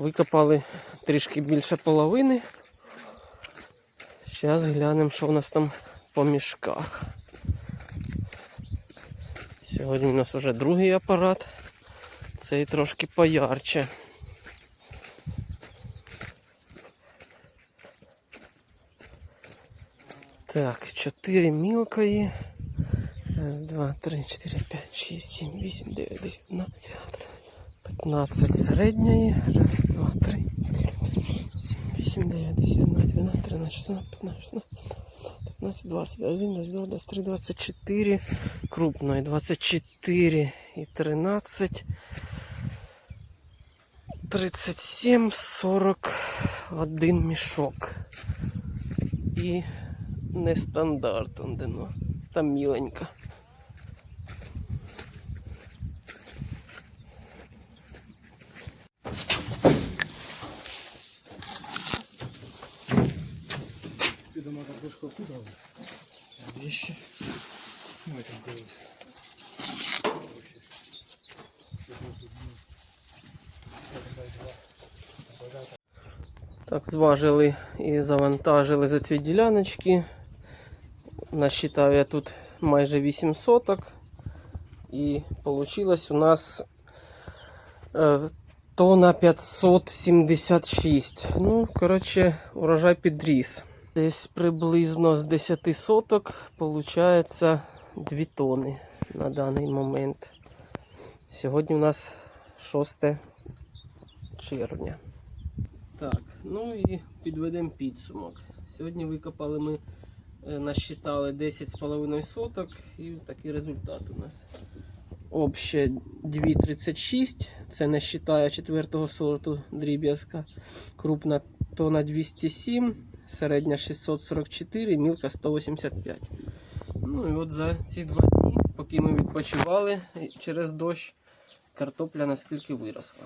Викопали трішки більше половини. Зараз глянемо, що у нас там по мішках. Сьогодні у нас вже другий апарат. Цей трошки поярче. Так, 4 мілкої. Раз, два, три, чотири, п'ять, шість, сім, вісім, дев'ять, десять, одинадцять, п'ятнадцять середньої. Раз, два, три, чотири, п'ять, сім, вісім, дев'ять, десять, одинадцять, дванадцять, тринадцять, чотирнадцять, п'ятнадцять, шістнадцять, п'ятнадцять, двадцять один, двадцять два, двадцять три, двадцять чотири. Крупної, двадцять чотири і тринадцять. 37, 41 мішок. І нестандарт, он ну, там міленька. Підемо так вишко куди? Вещи. Ну, там коли. Так, зважили і завантажили за ці діляночки. Насчитав я тут майже 8 соток. І вийшло у нас е, тонна 576. Ну, коротше, урожай підріс. Десь приблизно з 10 соток виходить 2 тони на даний момент. Сьогодні у нас 6 червня. Так, ну і підведемо підсумок. Сьогодні викопали ми, е, насчитали 10,5 соток і такий результат у нас. Обще 2,36, це не вважає четвертого сорту дріб'язка. Крупна тона 207, середня 644, мілка 185. Ну і от за ці два дні, поки ми відпочивали через дощ, картопля наскільки виросла.